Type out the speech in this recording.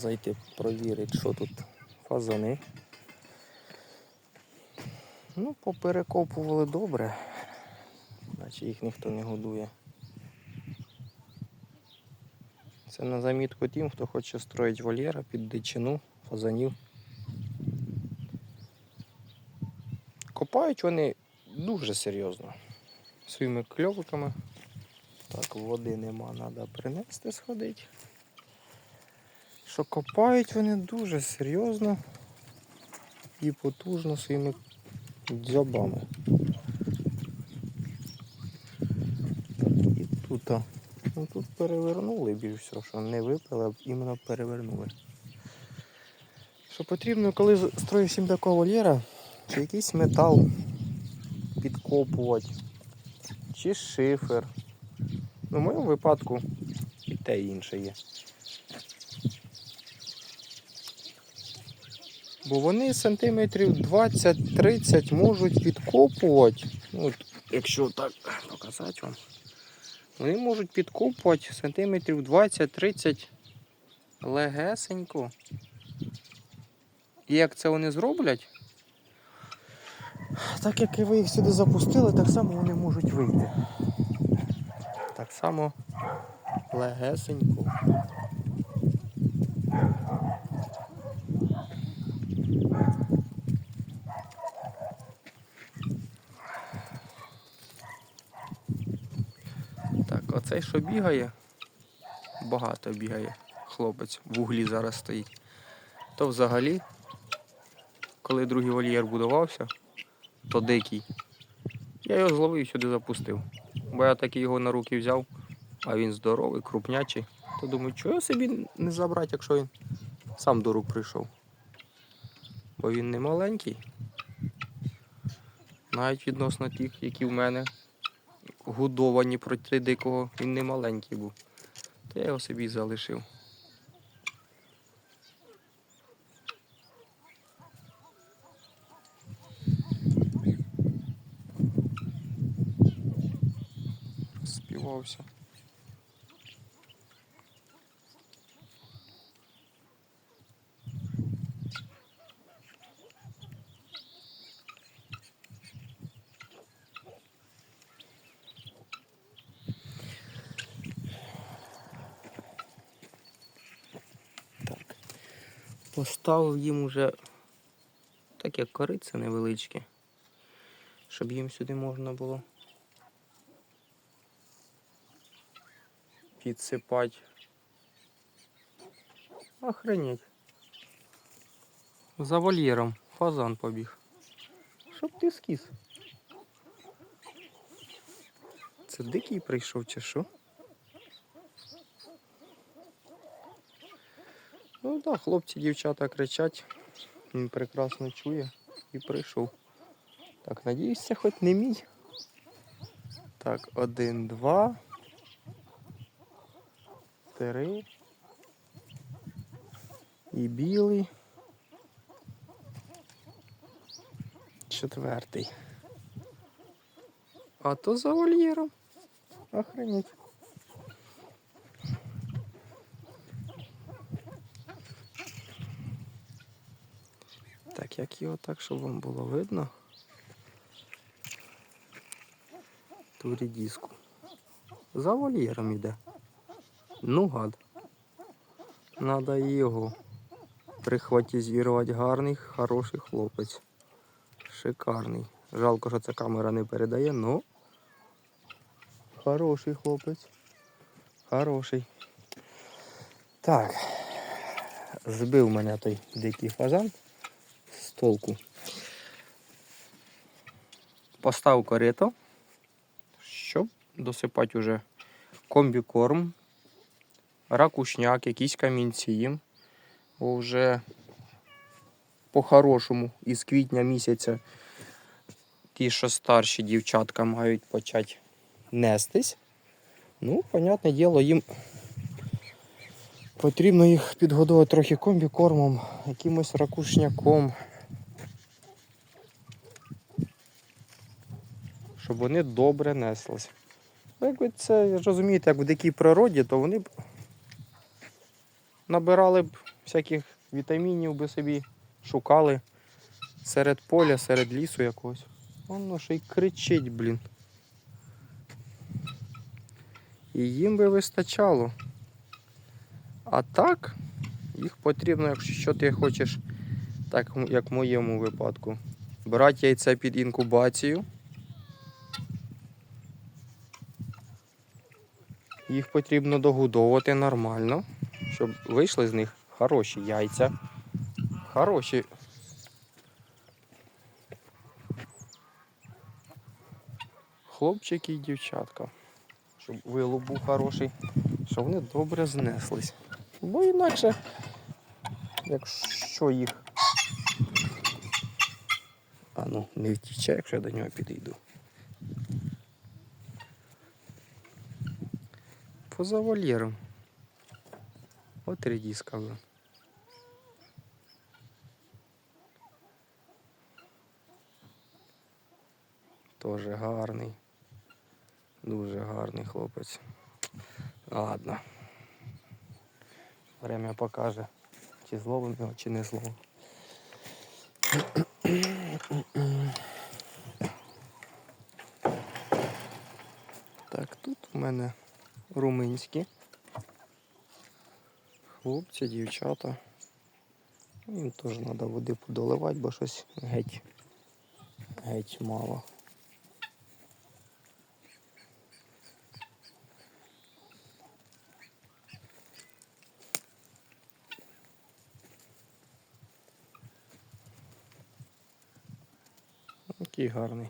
зайти провірити, що тут фазани. Ну, поперекопували добре, наче їх ніхто не годує. Це на замітку тим, хто хоче строїти вольєра під дичину, фазанів. Копають вони дуже серйозно. Своїми кльовиками. Так, води нема, треба принести сходити. Що копають вони дуже серйозно і потужно своїми дзьобами. І тут, ну, тут перевернули більш всього, що не випили, а іменно перевернули. Що потрібно, коли строїш їм такого вольєра, чи якийсь метал підкопувати, чи шифер. Ну, в моєму випадку і те інше є. Бо вони сантиметрів 20-30 можуть підкопувати. Ну, от, якщо так показати вам, вони можуть підкопувати сантиметрів 20-30 легесенько. І як це вони зроблять, так як і ви їх сюди запустили, так само вони можуть вийти. Так само легесенько. Так, оцей, що бігає, багато бігає хлопець, в углі зараз стоїть. То взагалі, коли другий вольєр будувався, то дикий. Я його зловив і сюди запустив. Бо я таки його на руки взяв, а він здоровий, крупнячий. То думаю, чого собі не забрати, якщо він сам до рук прийшов. Бо він не маленький. Навіть відносно тих, які в мене годовані проти дикого, він не маленький був. Та я його собі залишив. Співався. Поставив їм уже таке корице невеличке, щоб їм сюди можна було підсипати. Охренеть. За вольєром фазан побіг. Щоб ти скіс. Це дикий прийшов чи що? Ну так, да, хлопці, дівчата кричать. Він прекрасно чує і прийшов. Так, надіюсь, це хоч не мій. Так, один, два. Три. І білий. Четвертий. А то за вольєром. Охренеть. Так, як його так, щоб вам було видно. Ту рідіску. За вольєром іде. Ну гад. Надо його прихватізувати. Гарний, хороший хлопець. Шикарний. Жалко, що ця камера не передає, но хороший хлопець. Хороший. Так. Збив мене той дикий фазан з толку. Постав корито, щоб досипати уже комбікорм, ракушняк, якісь камінці їм. Бо вже по-хорошому із квітня місяця ті, що старші дівчатка мають почати нестись. Ну, понятне діло, їм потрібно їх підгодувати трохи комбікормом, якимось ракушняком. Щоб вони добре неслись. Ну, Якби це, розумієте, як в дикій природі, то вони б набирали б всяких вітамінів би собі шукали серед поля, серед лісу якогось. Воно ще й кричить, блін. І їм би вистачало. А так, їх потрібно, якщо ти хочеш, так як в моєму випадку, брати яйця під інкубацію. Їх потрібно догодовувати нормально, щоб вийшли з них хороші яйця. Хороші. Хлопчики і дівчатка. Щоб вилуп був хороший, щоб вони добре знеслись. Бо інакше, якщо їх. А ну, не втіче, якщо я до нього підійду. Поза вольєром. От редіска. блін. Тоже гарний. Дуже гарний хлопець. Ладно. Время покаже, чи зловим його, чи не зловим. Так, тут у мене румунські. Хлопці, дівчата. Їм теж треба води подоливати, бо щось геть, геть мало. Який гарний.